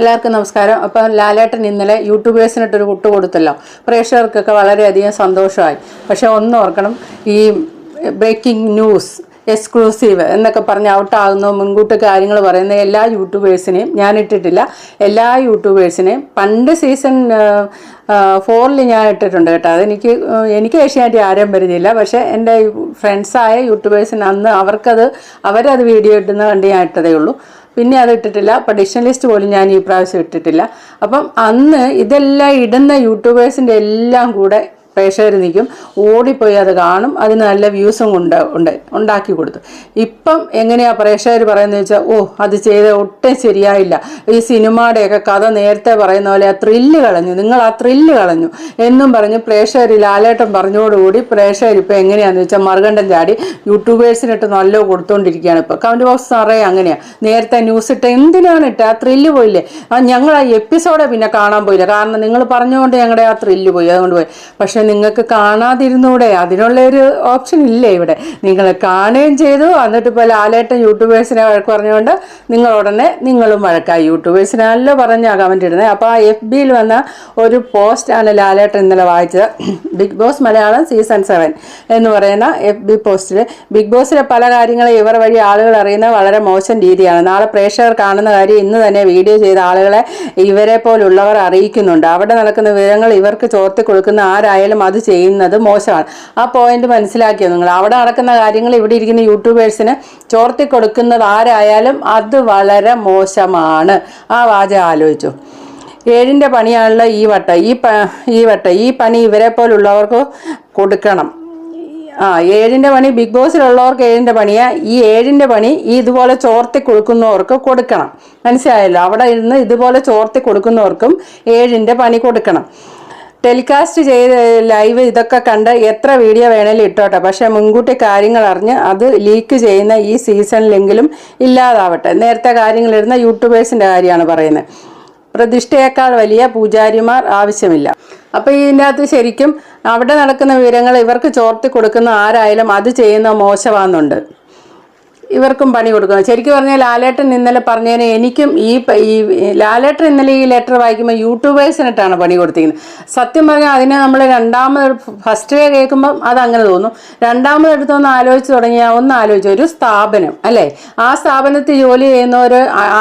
എല്ലാവർക്കും നമസ്കാരം. അപ്പോൾ ലാലേട്ടൻ ഇന്നലെ യൂട്യൂബേഴ്സിനിട്ടൊരു കുട്ട് കൊടുത്തല്ലോ. പ്രേക്ഷകർക്കൊക്കെ വളരെയധികം സന്തോഷമായി. പക്ഷേ ഒന്ന് ഓർക്കണം ഈ ബ്രേക്കിംഗ് ന്യൂസ് എക്സ്ക്ലൂസീവ് എന്നൊക്കെ പറഞ്ഞ് ഔട്ടാകുന്നു മുൻകൂട്ടി കാര്യങ്ങൾ പറയുന്ന എല്ലാ യൂട്യൂബേഴ്സിനെയും ഞാൻ ഇട്ടിട്ടില്ല. എല്ലാ യൂട്യൂബേഴ്സിനെയും പണ്ട് സീസൺ ഫോറിൽ ഞാൻ ഇട്ടിട്ടുണ്ട് കേട്ടോ. അതെനിക്ക് എനിക്ക് ഏഷ്യാനെറ്റ് ആരും പരിചയമില്ല. പക്ഷേ എന്റെ ഫ്രണ്ട്സായ യൂട്യൂബേഴ്സിന് അന്ന് അവർക്കത് അവരത് വീഡിയോ ഇടുന്ന കണ്ട് ഞാൻ ഇട്ടതേ ഉള്ളൂ. പിന്നെ അത് ഇട്ടിട്ടില്ല. അപ്പം ഡിഷൻ ലിസ്റ്റ് പോലും ഞാൻ ഈ പ്രാവശ്യം ഇട്ടിട്ടില്ല. അപ്പം അന്ന് ഇതെല്ലാം ഇടുന്ന യൂട്യൂബേഴ്സിന്റെ എല്ലാം കൂടെ പ്രേക്ഷകർ നിൽക്കും. ഓടിപ്പോയി അത് കാണും. അതിന് നല്ല വ്യൂസും ഉണ്ട് ഉണ്ട് ഉണ്ടാക്കി കൊടുത്തു. ഇപ്പം എങ്ങനെയാ പ്രേക്ഷകർ പറയുന്നത് വെച്ചാൽ ഓ അത് ചെയ്ത ഒട്ടും ശരിയായില്ല. ഈ സിനിമയുടെയൊക്കെ കഥ നേരത്തെ പറയുന്ന പോലെ ആ ത്രില്ല് കളഞ്ഞു. നിങ്ങൾ ആ ത്രില്ല് കളഞ്ഞു. എന്നും പറഞ്ഞ് പ്രേക്ഷകർ ലാലേട്ടൻ പറഞ്ഞോടുകൂടി പ്രേക്ഷകർ ഇപ്പം എങ്ങനെയാണെന്ന് വെച്ചാൽ മറുകണ്ഠം ചാടി യൂട്യൂബേഴ്സിനിട്ട് നല്ല കൊടുത്തോണ്ടിരിക്കുകയാണ് ഇപ്പോൾ കമന്റ് ബോക്സ് നിറയെ അങ്ങനെയാണ് നേരത്തെ ന്യൂസ് ഇട്ട എന്തിനാണ് ഇട്ട? ആ ത്രില്ല് പോയില്ലേ? ആ ഞങ്ങൾ ആ എപ്പിസോഡെ പിന്നെ കാണാൻ പോയില്ല. കാരണം നിങ്ങൾ പറഞ്ഞുകൊണ്ട് ഞങ്ങളുടെ ആ ത്രില്ല് പോയി. അതുകൊണ്ട് പോയി. പക്ഷെ നിങ്ങൾക്ക് കാണാതിരുന്നൂടെ അതിനുള്ള ഒരു ഓപ്ഷൻ ഇല്ലേ ഇവിടെ? നിങ്ങൾ കാണുകയും ചെയ്തു. എന്നിട്ട് ഇപ്പോൾ ലാലേട്ടൻ യൂട്യൂബേഴ്സിനെ വഴക്ക് പറഞ്ഞുകൊണ്ട് നിങ്ങൾ ഉടനെ നിങ്ങളും വഴക്കായി. യൂട്യൂബേഴ്സിനല്ലോ പറഞ്ഞാൽ കമന്റ് ഇടുന്നത് അപ്പോൾ ആ എഫ് ബിയിൽ വന്ന ഒരു പോസ്റ്റാണ് ലാലേട്ടൻ ഇന്നലെ വായിച്ചത്. Big boss Malayalam season seven എന്ന് പറയുന്ന എഫ് ബി പോസ്റ്റിൽ ബിഗ് ബോസിലെ പല കാര്യങ്ങളും ഇവർ വഴി ആളുകൾ അറിയുന്ന വളരെ മോശം രീതിയാണ്. നാളെ പ്രേക്ഷകർ കാണുന്ന കാര്യം ഇന്ന് തന്നെ വീഡിയോ ചെയ്ത ആളുകളെ ഇവരെ പോലുള്ളവർ അറിയിക്കുന്നുണ്ട്. അവിടെ നടക്കുന്ന വിവരങ്ങൾ ഇവർക്ക് ചോർത്തി കൊടുക്കുന്ന ആരായാലും അത് ചെയ്യുന്നത് മോശമാണ്. ആ പോയിന്റ് മനസ്സിലാക്കിയോ നിങ്ങൾ? അവിടെ നടക്കുന്ന കാര്യങ്ങൾ ഇവിടെ ഇരിക്കുന്ന യൂട്യൂബേഴ്സിന് ചോർത്തി കൊടുക്കുന്നത് ആരായാലും അത് വളരെ മോശമാണ്. ആ വാചകം ആലോചിച്ചു. ഏഴിന്റെ പണിയാണല്ലോ ഈ വട്ട. ഈ പ ഈ വട്ട. ഈ പണി ഇവരെ പോലുള്ളവർക്ക് കൊടുക്കണം. ആ ഏഴിന്റെ പണി ബിഗ് ബോസിലുള്ളവർക്ക് ഏഴിന്റെ പണിയാ. ഈ ഏഴിന്റെ പണി ഈ ഇതുപോലെ ചോർത്തി കൊടുക്കുന്നവർക്ക് കൊടുക്കണം. മനസ്സിലായല്ലോ? അവിടെ ഇരുന്ന് ഇതുപോലെ ചോർത്തി കൊടുക്കുന്നവർക്കും ഏഴിന്റെ പണി കൊടുക്കണം. ടെലികാസ്റ്റ് ചെയ്ത് ലൈവ് ഇതൊക്കെ കണ്ട് എത്ര വീഡിയോ വേണേലും ഇട്ടോട്ടെ. പക്ഷെ മുൻകൂട്ടി കാര്യങ്ങൾ അറിഞ്ഞ് അത് ലീക്ക് ചെയ്യുന്ന ഈ സീസണിലെങ്കിലും ഇല്ലാതാവട്ടെ. നേരത്തെ കാര്യങ്ങൾ ഇടുന്ന യൂട്യൂബേഴ്സിന്റെ കാര്യമാണ് പറയുന്നത്. പ്രതിഷ്ഠയേക്കാൾ വലിയ പൂജാരിമാർ ആവശ്യമില്ല. അപ്പോൾ ഇതിന്റെ അകത്ത് ശരിക്കും അവിടെ നടക്കുന്ന വിവരങ്ങൾ ഇവർക്ക് ചോർത്തി കൊടുക്കുന്ന ആരായാലും അത് ചെയ്യുന്ന മോശമാണെന്നുണ്ട്. ഇവർക്കും പണി കൊടുക്കുന്നത് ശരിക്കും പറഞ്ഞാൽ ലാലേട്ടൻ ഇന്നലെ പറഞ്ഞതിന് എനിക്കും ഈ ഈ ലാലേട്ടൻ ഇന്നലെ ഈ ലെറ്റർ വായിക്കുമ്പോൾ യൂട്യൂബേഴ്സിനിട്ടാണ് പണി കൊടുത്തിരിക്കുന്നത്. സത്യം പറഞ്ഞാൽ അതിനെ നമ്മൾ രണ്ടാമത് ഫസ്റ്റ് ഡേ കേൾക്കുമ്പം അത് അങ്ങനെ തോന്നും. രണ്ടാമത് എടുത്തൊന്ന് ആലോചിച്ച് തുടങ്ങിയാൽ ഒന്ന് ആലോചിച്ച് ഒരു സ്ഥാപനം അല്ലേ? ആ സ്ഥാപനത്തിൽ ജോലി ചെയ്യുന്നവർ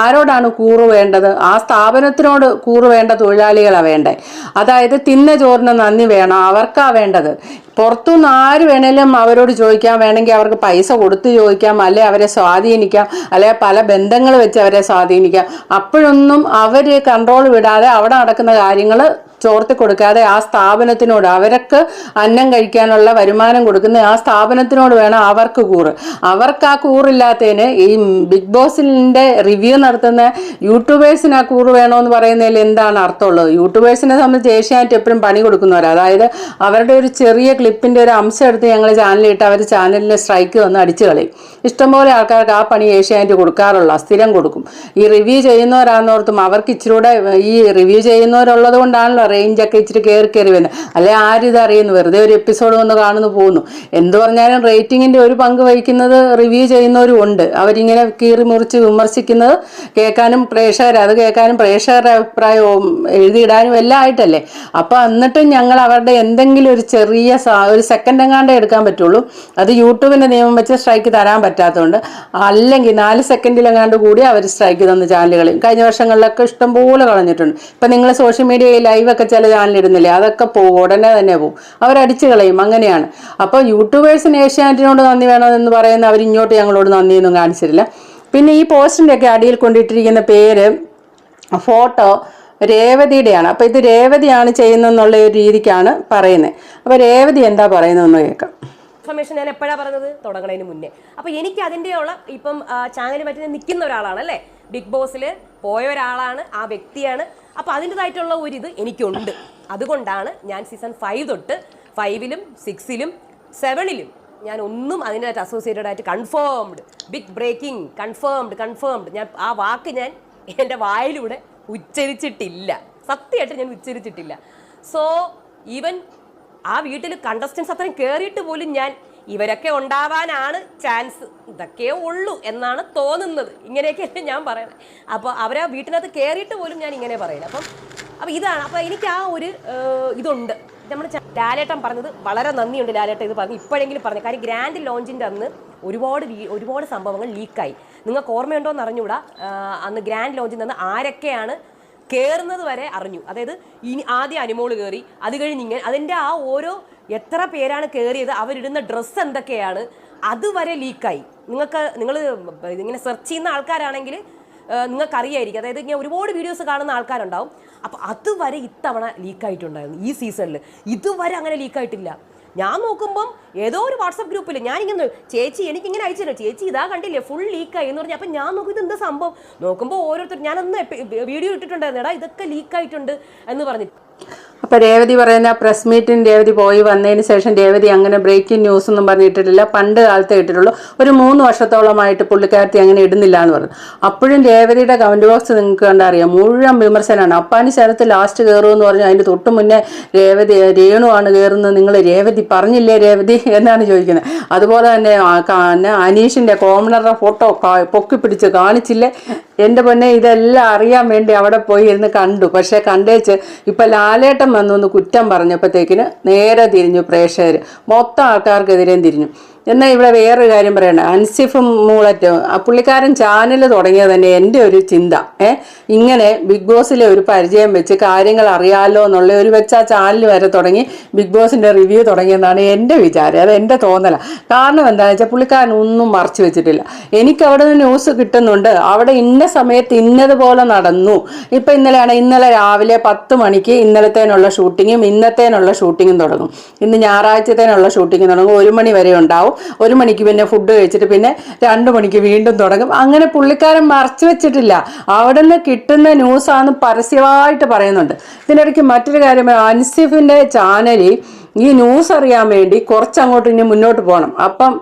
ആരോടാണ് കൂറ് വേണ്ടത്? ആ സ്ഥാപനത്തിനോട് കൂറ് വേണ്ട തൊഴിലാളികളാണ് വേണ്ടത് അതായത് തിന്ന ചോറിന് നന്ദി വേണം അവർക്കാ വേണ്ടത്. പുറത്തുനിന്ന് ആര് വേണേലും അവരോട് ചോദിക്കാം. വേണമെങ്കിൽ അവർക്ക് പൈസ കൊടുത്ത് ചോദിക്കാം. അല്ലെ അവരെ സ്വാധീനിക്കാം. അല്ലെ പല ബന്ധങ്ങൾ വെച്ച് അവരെ സ്വാധീനിക്കാം. അപ്പോഴൊന്നും അവർ കൺട്രോൾ വിടാതെ അവിടെ നടക്കുന്ന കാര്യങ്ങൾ ചോർത്തി കൊടുക്കാതെ ആ സ്ഥാപനത്തിനോട് അവർക്ക് അന്നം കഴിക്കാനുള്ള വരുമാനം കൊടുക്കുന്ന ആ സ്ഥാപനത്തിനോട് വേണം അവർക്ക് കൂറ്. അവർക്ക് ആ കൂറില്ലാത്തതിന് ഈ ബിഗ് ബോസിന്റെ റിവ്യൂ നടത്തുന്ന യൂട്യൂബേഴ്സിന് ആ കൂറ് വേണമെന്ന് പറയുന്നതിൽ എന്താണ് അർത്ഥമുള്ളത്? യൂട്യൂബേഴ്സിനെ സംബന്ധിച്ച് ഏഷ്യാനെറ്റ് എപ്പോഴും പണി കൊടുക്കുന്നവർ അതായത് അവരുടെ ഒരു ചെറിയ ക്ലിപ്പിന്റെ ഒരു അംശം എടുത്ത് ഞങ്ങൾ ചാനലിട്ട് അവർ ചാനലിൽ സ്ട്രൈക്ക് വന്ന് അടിച്ചു കളയും. ഇഷ്ടംപോലെ ആൾക്കാർക്ക് ആ പണി ഏഷ്യാനെറ്റ് കൊടുക്കാറുള്ള സ്ഥിരം കൊടുക്കും. ഈ റിവ്യൂ ചെയ്യുന്നവരാണെന്നോർത്തും അവർക്ക് ഇച്ചിരൂടെ ഈ റിവ്യൂ ചെയ്യുന്നവരുള്ളത് കൊണ്ടാണല്ലോ റേഞ്ചൊക്കെ ഇച്ചിരി കയറി കയറി വരുന്നത് അല്ലെ ആരും ഇത് അറിയുന്നു. വെറുതെ ഒരു എപ്പിസോഡ് വന്ന് കാണുന്നു പോകുന്നു. എന്ത് പറഞ്ഞാലും റേറ്റിങ്ങിന്റെ ഒരു പങ്ക് വഹിക്കുന്നത് റിവ്യൂ ചെയ്യുന്നവരും ഉണ്ട്. അവരിങ്ങനെ കീറി മുറിച്ച് വിമർശിക്കുന്നത് കേൾക്കാനും പ്രേക്ഷകർ അത് കേൾക്കാനും പ്രേക്ഷകരുടെ അഭിപ്രായവും എഴുതിയിടാനും എല്ലാം ആയിട്ടല്ലേ? അപ്പൊ എന്നിട്ടും ഞങ്ങൾ അവരുടെ എന്തെങ്കിലും ഒരു ചെറിയ ഒരു സെക്കൻഡ് എങ്ങാണ്ടേ എടുക്കാൻ പറ്റുള്ളൂ. അത് യൂട്യൂബിന്റെ നിയമം വെച്ച് സ്ട്രൈക്ക് തരാൻ പറ്റാത്തതുകൊണ്ട്. അല്ലെങ്കിൽ നാല് സെക്കൻഡിലെങ്ങാണ്ട് കൂടി അവർ സ്ട്രൈക്ക് തന്ന ചാനലുകളിൽ. കഴിഞ്ഞ വർഷങ്ങളിലൊക്കെ ഇഷ്ടംപോലെ കളഞ്ഞിട്ടുണ്ട്. ഇപ്പൊ നിങ്ങൾ സോഷ്യൽ മീഡിയയിൽ ലൈവൊക്കെ ചില ചാനലിടുന്നില്ലേ? അതൊക്കെ പോകും. ഉടനെ തന്നെ പോകും. അവരടിച്ചു കളയും. അങ്ങനെയാണ്. അപ്പോൾ യൂട്യൂബേഴ്സിന് ഏഷ്യാനെറ്റിനോട് നന്ദി വേണമെന്ന് പറയുന്ന അവർ ഇങ്ങോട്ട് ഞങ്ങളോട് നന്ദിയൊന്നും കാണിച്ചിട്ടില്ല. പിന്നെ ഈ പോസ്റ്റിന്റെ ഒക്കെ അടിയിൽ കൊണ്ടിട്ടിരിക്കുന്ന പേര് ഫോട്ടോ രേവതിയുടെയാണ്. അപ്പോൾ ഇത് രേവതിയാണ് ചെയ്യുന്നതെന്നുള്ള ഒരു രീതിക്കാണ് പറയുന്നത്. അപ്പോൾ രേവതി എന്താ പറയുന്നതെന്ന് കേൾക്കാം. ഇൻഫർമേഷൻ ഞാൻ എപ്പോഴാണ് പറഞ്ഞത്? തുടങ്ങണതിന് മുന്നേ. അപ്പോൾ എനിക്ക് അതിന്റെയുള്ള ഇപ്പം ചാനലിന് പറ്റി നിൽക്കുന്ന ഒരാളാണ് അല്ലേ? ബിഗ് ബോസിൽ പോയ ഒരാളാണ് ആ വ്യക്തിയാണ്. അപ്പോൾ അതിന്റെതായിട്ടുള്ള ഒരിത് എനിക്കുണ്ട്. അതുകൊണ്ടാണ് ഞാൻ സീസൺ ഫൈവ് തൊട്ട് ഫൈവിലും സിക്സിലും സെവനിലും ഞാൻ ഒന്നും അതിനായിട്ട് അസോസിയേറ്റഡ് ആയിട്ട് confirmed big breaking confirmed confirmed ഞാൻ ആ വാക്ക് ഞാൻ എന്റെ വായിലൂടെ ഉച്ചരിച്ചിട്ടില്ല. സത്യമായിട്ട് ഞാൻ ഉച്ചരിച്ചിട്ടില്ല. സോ ഈവൻ ആ വീട്ടിൽ കണ്ടസ്റ്റൻസ് അത്രയും കയറിയിട്ട് പോലും ഞാൻ ഇവരൊക്കെ ഉണ്ടാവാനാണ് ചാൻസ്. ഇതൊക്കെ ഉള്ളൂ എന്നാണ് തോന്നുന്നത്. ഇങ്ങനെയൊക്കെയല്ലേ ഞാൻ പറയണത് അപ്പോൾ അവരാ വീട്ടിനകത്ത് കയറിയിട്ട് പോലും ഞാൻ ഇങ്ങനെ പറയുന്നത് അപ്പം അപ്പോൾ ഇതാണ്. അപ്പോൾ എനിക്ക് ആ ഒരു ഇതുണ്ട്. നമ്മൾ ലാലേട്ടൻ പറഞ്ഞത് വളരെ നന്ദിയുണ്ട് ലാലേട്ടൻ ഇത് പറഞ്ഞു. ഇപ്പോഴെങ്കിലും പറഞ്ഞു. കാര്യം ഗ്രാൻഡ് ലോഞ്ചിന്റെ അന്ന് ഒരുപാട് ഒരുപാട് സംഭവങ്ങൾ ലീക്കായി നിങ്ങൾക്ക് ഓർമ്മയുണ്ടോ എന്ന് അറിഞ്ഞുകൂടാ അന്ന് ഗ്രാൻഡ് ലോഞ്ചിൽ നിന്ന് ആരൊക്കെയാണ് കയറുന്നത് വരെ അറിഞ്ഞു. അതായത് ഇനി ആദ്യം അനിമോൾ കയറി അത് കഴിഞ്ഞ് ഇങ്ങനെ അതിന്റെ ആ ഓരോ എത്ര പേരാണ് കയറിയത് അവരിടുന്ന ഡ്രസ്സ് എന്തൊക്കെയാണ് അതുവരെ ലീക്കായി. നിങ്ങൾക്ക് നിങ്ങൾ ഇങ്ങനെ സെർച്ച് ചെയ്യുന്ന ആൾക്കാരാണെങ്കിൽ നിങ്ങൾക്കറിയായിരിക്കും. അതായത് ഇങ്ങനെ ഒരുപാട് വീഡിയോസ് കാണുന്ന ആൾക്കാരുണ്ടാവും. അപ്പോൾ അതുവരെ ഇത്തവണ ലീക്കായിട്ടുണ്ടായിരുന്നു ഈ സീസണിൽ ഇതുവരെ അങ്ങനെ ലീക്കായിട്ടില്ല. ഞാൻ നോക്കുമ്പം ഏതോ ഒരു വാട്സപ്പ് ഗ്രൂപ്പിൽ ഞാനിങ്ങനെ ചേച്ചി എനിക്കിങ്ങനെ അയച്ചു ചേച്ചി ഇതാ കണ്ടില്ലേ ഫുൾ ലീക്കായി എന്ന് പറഞ്ഞാൽ അപ്പം ഞാൻ നോക്കും ഇത് എന്താ സംഭവം? നോക്കുമ്പോൾ ഓരോരുത്തർ ഞാനന്ന് വീഡിയോ ഇട്ടിട്ടുണ്ടായിരുന്നു. എടാ ഇതൊക്കെ ലീക്കായിട്ടുണ്ട് എന്ന് പറഞ്ഞു. അപ്പൊ രേവതി പറയുന്ന പ്രസ് മീറ്റിന് രേവതി പോയി വന്നതിന് ശേഷം രേവതി അങ്ങനെ ബ്രേക്കിംഗ് ന്യൂസ് ഒന്നും പറഞ്ഞിട്ടിട്ടില്ല പണ്ട് കാലത്തെ ഇട്ടിട്ടുള്ളൂ. ഒരു മൂന്ന് വർഷത്തോളമായിട്ട് പുള്ളിക്കാരത്തി അങ്ങനെ ഇടുന്നില്ല എന്ന് പറഞ്ഞു. അപ്പോഴും രേവതിയുടെ കമന്റ് ബോക്സ് നിങ്ങൾക്ക് കണ്ടറിയാം മുഴുവൻ വിമർശനമാണ് അപ്പാനി ശരത്ത് ലാസ്റ്റ് കയറുമെന്ന് പറഞ്ഞു അതിന്റെ തൊട്ട് മുന്നേ രേവതി രേണുവാണ് കയറുന്നത് നിങ്ങൾ രേവതി പറഞ്ഞില്ലേ രേവതി എന്നാണ് ചോദിക്കുന്നത്. അതുപോലെ തന്നെ അനീഷിന്റെ കോമണറുടെ ഫോട്ടോ പൊക്കി പിടിച്ച് കാണിച്ചില്ലേ? എന്റെ പൊന്നെ ഇതെല്ലാം അറിയാൻ വേണ്ടി അവിടെ പോയി ഇരുന്ന് കണ്ടു. പക്ഷേ കണ്ടേച്ച് ഇപ്പൊ ലാലേട്ടൻ വന്നു കുറ്റം പറഞ്ഞപ്പോഴത്തേക്കിന് നേരെ തിരിഞ്ഞു പ്രേക്ഷകർ മൊത്തം ആൾക്കാർക്കെതിരെയും തിരിഞ്ഞു. എന്നാൽ ഇവിടെ വേറൊരു കാര്യം പറയണ്ട. അൻസിഫും മൂളറ്റ്. ആ പുള്ളിക്കാരൻ ചാനൽ തുടങ്ങിയത് തന്നെ എന്റെ ഒരു ചിന്ത. ഏ ഇങ്ങനെ ബിഗ് ബോസിലെ ഒരു പരിചയം വെച്ച് കാര്യങ്ങൾ അറിയാലോ എന്നുള്ള ഒരു വെച്ച് ആ ചാനൽ വരെ തുടങ്ങി ബിഗ് ബോസിന്റെ റിവ്യൂ തുടങ്ങിയെന്നാണ് എന്റെ വിചാരം. അത് എന്റെ തോന്നല. കാരണം എന്താണെന്ന് വെച്ചാൽ പുള്ളിക്കാരൻ ഒന്നും മറച്ചു വെച്ചിട്ടില്ല. എനിക്ക് അവിടെ നിന്ന് ന്യൂസ് കിട്ടുന്നുണ്ട്. അവിടെ ഇന്ന സമയത്ത് ഇന്നതുപോലെ നടന്നു. ഇപ്പം ഇന്നലെയാണ് ഇന്നലെ രാവിലെ പത്ത് മണിക്ക് ഇന്നലത്തേനുള്ള ഷൂട്ടിങ്ങും ഇന്നത്തേനുള്ള ഷൂട്ടിങ്ങും തുടങ്ങും. ഇന്ന് ഞായറാഴ്ചത്തേനുള്ള ഷൂട്ടിംഗ് തുടങ്ങും. ഒരു മണി വരെ ഉണ്ടാവും. ഒരു മണിക്ക് പിന്നെ ഫുഡ് കഴിച്ചിട്ട് പിന്നെ രണ്ട് മണിക്ക് വീണ്ടും തുടങ്ങും. അങ്ങനെ പുള്ളിക്കാരൻ മറച്ചു വെച്ചിട്ടില്ല. അവിടെ നിന്ന് കിട്ടുന്ന ന്യൂസാണ് പരസ്യമായിട്ട് പറയുന്നുണ്ട്. ഇതിനിടയ്ക്ക് മറ്റൊരു കാര്യം അൻസിഫിന്റെ ചാനലിൽ ഈ ന്യൂസ് അറിയാൻ വേണ്ടി കുറച്ചങ്ങോട്ട് ഇനി മുന്നോട്ട് പോകണം. അപ്പം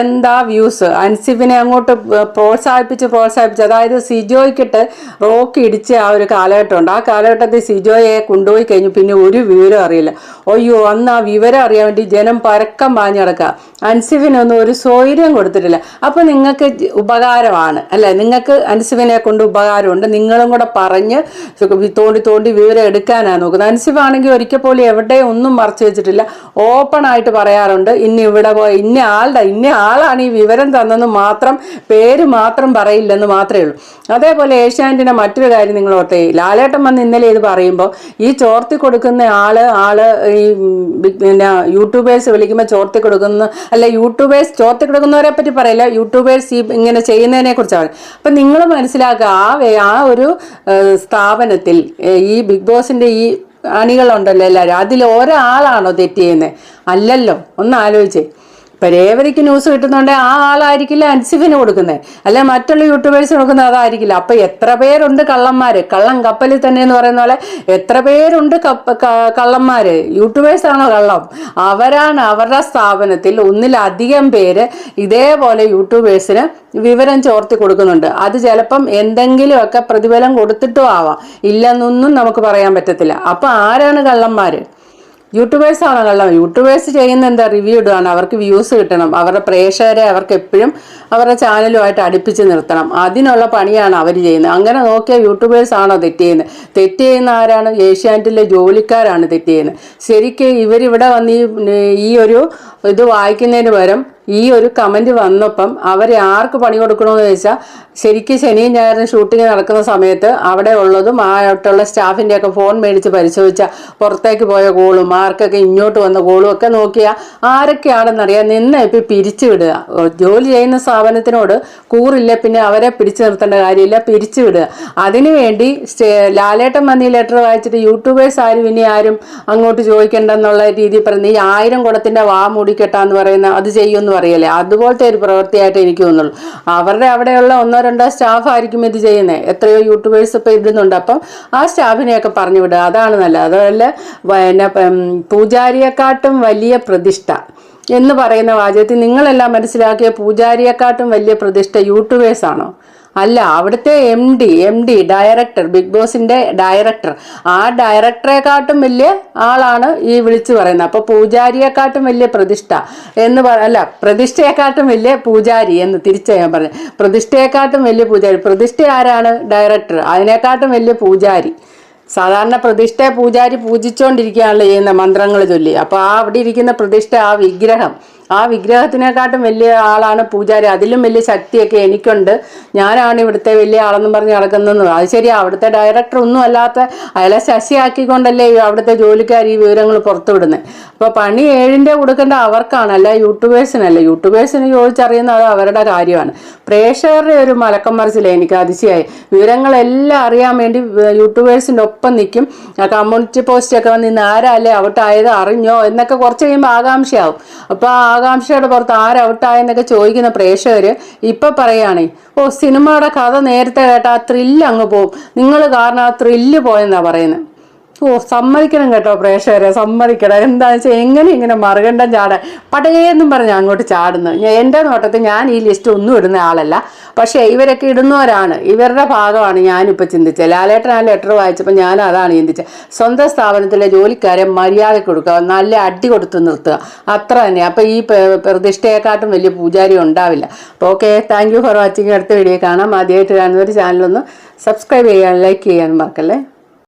എന്താ വ്യൂസ് അൻസിഫിനെ അങ്ങോട്ട് പ്രോത്സാഹിപ്പിച്ച് പ്രോത്സാഹിപ്പിച്ച് അതായത് സിജോയ്ക്കിട്ട് റോക്ക് ഇടിച്ച ആ ഒരു കാലഘട്ടമുണ്ട്. ആ കാലഘട്ടത്തിൽ സിജോയെ കൊണ്ടുപോയി കഴിഞ്ഞു. പിന്നെ ഒരു വിവരം അറിയില്ല. അയ്യോ അന്ന് ആ വിവരം അറിയാൻ വേണ്ടി ജനം പരക്കം പാഞ്ഞു കിടക്കുക അൻസിഫിനൊന്നും ഒരു സ്വൈര്യം കൊടുത്തിട്ടില്ല. അപ്പൊ നിങ്ങൾക്ക് ഉപകാരമാണ് അല്ലെ? നിങ്ങൾക്ക് അൻസിഫിനെ കൊണ്ട് ഉപകാരമുണ്ട്. നിങ്ങളും കൂടെ പറഞ്ഞ് തോണ്ടി തോണ്ടി വിവരം എടുക്കാനാണ് നോക്കുന്നത്. അൻസിഫാണെങ്കിൽ ഒരിക്കൽ പോലും എവിടെയും ഒന്നും മറച്ചു വെച്ചിട്ടില്ല. ഓപ്പൺ ആയിട്ട് പറയാറുണ്ട് ഇന്ന ഇവിടെ പോയി ഇന്ന ആളുടെ ഇന്ന ആളാണ് ഈ വിവരം തന്നെന്ന് മാത്രം പേര് മാത്രം പറയില്ലെന്ന് മാത്രമേ ഉള്ളൂ. അതേപോലെ ഏഷ്യാനെറ്റിന്റെ മറ്റൊരു കാര്യം നിങ്ങൾ ഓർത്തെ ലാലേട്ടൻ വന്ന് ഇന്നലെ ഇത് പറയുമ്പോൾ ഈ ചോർത്തി കൊടുക്കുന്ന ആൾ ആൾ ഈ പിന്നെ യൂട്യൂബേഴ്സ് വിളിക്കുമ്പോൾ ചോർത്തി കൊടുക്കുന്ന അല്ല യൂട്യൂബേഴ്സ് ചോർത്തി കൊടുക്കുന്നവരെ പറ്റി പറയില്ല യൂട്യൂബേഴ്സ് ഈ ഇങ്ങനെ ചെയ്യുന്നതിനെ കുറിച്ചാണ്. അപ്പൊ നിങ്ങൾ മനസ്സിലാക്കുക ആ ആ ഒരു സ്ഥാപനത്തിൽ ഈ ബിഗ് ബോസിന്റെ ഈ അണികളുണ്ടല്ലോ എല്ലാവരും. അതിൽ ഒരാളാണോ തെറ്റ് ചെയ്യുന്നത്? അല്ലല്ലോ. ഒന്ന് ആലോചിച്ചേ. ഇപ്പൊ ന്യൂസ് കിട്ടുന്നുണ്ട് ആ ആളായിരിക്കില്ല അൻസിഫിന് കൊടുക്കുന്നത് അല്ലെ മറ്റുള്ള യൂട്യൂബേഴ്സ് കൊടുക്കുന്നത് അതായിരിക്കില്ല. അപ്പൊ എത്ര പേരുണ്ട് കള്ളന്മാര്? കള്ളം കപ്പലിൽ തന്നെ എന്ന് പറയുന്ന പോലെ എത്ര പേരുണ്ട് കള്ളന്മാര്? യൂട്യൂബേഴ്സ് ആണോ കള്ളം? അവരാണ് അവരുടെ സ്ഥാപനത്തിൽ ഒന്നിലധികം പേര് ഇതേപോലെ യൂട്യൂബേഴ്സിന് വിവരം ചോർത്തി കൊടുക്കുന്നുണ്ട്. അത് ചിലപ്പം എന്തെങ്കിലുമൊക്കെ പ്രതിഫലം കൊടുത്തിട്ടും ആവാം. ഇല്ലെന്നൊന്നും നമുക്ക് പറയാൻ പറ്റത്തില്ല. അപ്പൊ ആരാണ് കള്ളന്മാര്? യൂട്യൂബേഴ്സ് ആണല്ലോ. യൂട്യൂബേഴ്സ് ചെയ്യുന്ന എന്താ റിവ്യൂ ഇടുകയാണ് അവർക്ക് വ്യൂസ് കിട്ടണം. അവരുടെ പ്രേക്ഷകരെ അവർക്ക് എപ്പോഴും അവരുടെ ചാനലുമായിട്ട് അടുപ്പിച്ച് നിർത്തണം. അതിനുള്ള പണിയാണ് അവർ ചെയ്യുന്നത്. അങ്ങനെ നോക്കിയാൽ യൂട്യൂബേഴ്സ് ആണോ തെറ്റ് ചെയ്യുന്നത്? തെറ്റ് ചെയ്യുന്ന ആരാണ്? ഏഷ്യാനെറ്റിലെ ജോലിക്കാരാണ് തെറ്റ് ചെയ്യുന്നത്. ശരിക്കും ഇവരിവിടെ വന്ന് ഈ ഒരു ഇത് വായിക്കുന്നതിന് പകരം ഈ ഒരു കമന്റ് വന്നപ്പം അവരെ ആർക്ക് പണി കൊടുക്കണമെന്ന് ചോദിച്ചാൽ ശരിക്കും ശനിയും ഞായറും ഷൂട്ടിംഗ് നടക്കുന്ന സമയത്ത് അവിടെ ഉള്ളതും ആയിട്ടുള്ള സ്റ്റാഫിന്റെ ഒക്കെ ഫോൺ മേടിച്ച് പരിശോധിച്ച പുറത്തേക്ക് പോയ കോളും ആർക്കൊക്കെ ഇങ്ങോട്ട് വന്ന കോളും ഒക്കെ നോക്കിയാൽ ആരൊക്കെയാണെന്നറിയാം നിന്ന് ഇപ്പം പിരിച്ചു വിടുക. ജോലി ചെയ്യുന്ന സ്ഥാപനത്തിനോട് കൂറില്ല പിന്നെ അവരെ പിടിച്ചു നിർത്തേണ്ട കാര്യമില്ല പിരിച്ചു വിടുക. അതിനുവേണ്ടി ലാലേട്ടൻ മന്നി ലെറ്റർ വായിച്ചിട്ട് യൂട്യൂബേഴ്സ് ആരും ഇനി ആരും അങ്ങോട്ട് ചോദിക്കേണ്ടെന്നുള്ള രീതിയിൽ പറയുന്നത് ഈ ആയിരം കുടത്തിന്റെ വാ മൂടിക്കെട്ടാന്ന് പറയുന്ന അത് ചെയ്യുമെന്ന് പറയല്ലേ അതുപോലത്തെ ഒരു പ്രവൃത്തിയായിട്ട് എനിക്ക് തോന്നുള്ളൂ അവരുടെ അവിടെയുള്ള ഒന്നോ രണ്ടോ സ്റ്റാഫ് ആയിരിക്കും ഇത് ചെയ്യുന്നത് എത്രയോ യൂട്യൂബേഴ്സ് ഇപ്പം ഇടുന്നുണ്ട് അപ്പം ആ സ്റ്റാഫിനെയൊക്കെ പറഞ്ഞു വിടുക. അതാണ് നല്ലത്. അതുപോലെ പിന്നെ പൂജാരിയെക്കാട്ടും വലിയ പ്രതിഷ്ഠ എന്ന് പറയുന്ന വാചകത്തിൽ നിങ്ങളെല്ലാം മനസ്സിലാക്കിയ പൂജാരിയെക്കാട്ടും വലിയ പ്രതിഷ്ഠ യൂട്യൂബേഴ്സ് ആണോ? അല്ല അവിടുത്തെ M D M D director Bigg ബോസിന്റെ ഡയറക്ടർ ആ ഡയറക്ടറെക്കാട്ടും വലിയ ആളാണ് ഈ വിളിച്ചു പറയുന്നത്. അപ്പൊ പൂജാരിയെക്കാട്ടും വലിയ പ്രതിഷ്ഠ എന്ന് പറ അല്ല പ്രതിഷ്ഠയെക്കാട്ടും വലിയ പൂജാരി എന്ന് തിരിച്ചാ ഞാൻ പറഞ്ഞു. പ്രതിഷ്ഠയെക്കാട്ടും വലിയ പൂജാരി. പ്രതിഷ്ഠ ആരാണ്? ഡയറക്ടർ അതിനെക്കാട്ടും വലിയ പൂജാരി. സാധാരണ പ്രതിഷ്ഠ പൂജാരി പൂജിച്ചുകൊണ്ടിരിക്കുകയാണല്ലോ ചെയ്യുന്ന മന്ത്രങ്ങൾ ചൊല്ലി. അപ്പോൾ ആ അവിടെ ഇരിക്കുന്ന പ്രതിഷ്ഠ ആ വിഗ്രഹം ആ വിഗ്രഹത്തിനെക്കാട്ടും വലിയ ആളാണ് പൂജാരി. അതിലും വലിയ ശക്തിയൊക്കെ എനിക്കുണ്ട്. ഞാനാണ് ഇവിടുത്തെ വലിയ ആളെന്ന് പറഞ്ഞ് നടക്കുന്നതെന്ന്. അത് ശരിയാ അവിടുത്തെ ഡയറക്ടർ ഒന്നും അല്ലാത്ത അയാളെ ശശിയാക്കിക്കൊണ്ടല്ലേ അവിടുത്തെ ജോലിക്കാർ ഈ വിവരങ്ങൾ പുറത്തുവിടുന്നത് അപ്പോൾ പണി ഏഴിന്റെ കൊടുക്കേണ്ട അവർക്കാണ് അല്ല യൂട്യൂബേഴ്സിനല്ല. യൂട്യൂബേഴ്സിന് ചോദിച്ചറിയുന്നത് അത് അവരുടെ കാര്യമാണ്. പ്രേക്ഷകരുടെ ഒരു മലക്കം മറിച്ചില്ല എനിക്ക് അതിശയായി. വിവരങ്ങളെല്ലാം അറിയാൻ വേണ്ടി യൂട്യൂബേഴ്സിന്റെ ഒപ്പം നിൽക്കും. കമ്മ്യൂണിറ്റി പോസ്റ്റ് ഒക്കെ വന്ന് ഇന്ന് ആരല്ലേ ഔട്ടായത് അറിഞ്ഞോ എന്നൊക്കെ കുറച്ച് കഴിയുമ്പോൾ ആകാംക്ഷയാവും. അപ്പോൾ ആകാംക്ഷയുടെ പുറത്ത് ആര് ഔട്ടായെന്നൊക്കെ ചോദിക്കുന്ന പ്രേക്ഷകർ ഇപ്പം പറയുകയാണേ ഓ സിനിമയുടെ കഥ നേരത്തെ കേട്ടാൽ ത്രില്ല് അങ്ങ് പോവും. നിങ്ങൾ കാരണം ആ ത്രില്ല് പോയെന്നാണ് പറയുന്നത് ഓ സമ്മതിക്കണം കേട്ടോ പ്രേക്ഷകരെ സമ്മതിക്കണം. എന്താണെന്ന് വെച്ചാൽ എങ്ങനെ ഇങ്ങനെ മറുകണ്ടം ചാടാൻ? പടയെന്നും പറഞ്ഞ് അങ്ങോട്ട് ചാടുന്നു. എന്റെ നോട്ടത്തിൽ ഞാൻ ഈ ലിസ്റ്റ് ഒന്നും ഇടുന്ന ആളല്ല. പക്ഷേ ഇവരൊക്കെ ഇടുന്നവരാണ്. ഇവരുടെ ഭാഗമാണ് ഞാനിപ്പോൾ ചിന്തിച്ചത്. ലാലേട്ടൻ ആ ലെറ്റർ വായിച്ചപ്പോൾ ഞാൻ അതാണ് ചിന്തിച്ചത്. സ്വന്തം സ്ഥാപനത്തിലെ ജോലിക്കാരെ മര്യാദ കൊടുക്കുക നല്ല അടി കൊടുത്ത് നിർത്തുക. അത്ര തന്നെ. അപ്പോൾ ഈ പ്രതിഷ്ഠയെക്കാട്ടും വലിയ പൂജാരി ഉണ്ടാവില്ല. അപ്പോൾ okay thank you for watching അടുത്ത വീഡിയോ കാണാം. ആദ്യമായിട്ട് കാണുന്ന കാണുന്നവർ ചാനലൊന്ന് സബ്സ്ക്രൈബ് ചെയ്യാൻ ലൈക്ക് ചെയ്യാൻ മറക്കല്ലേ?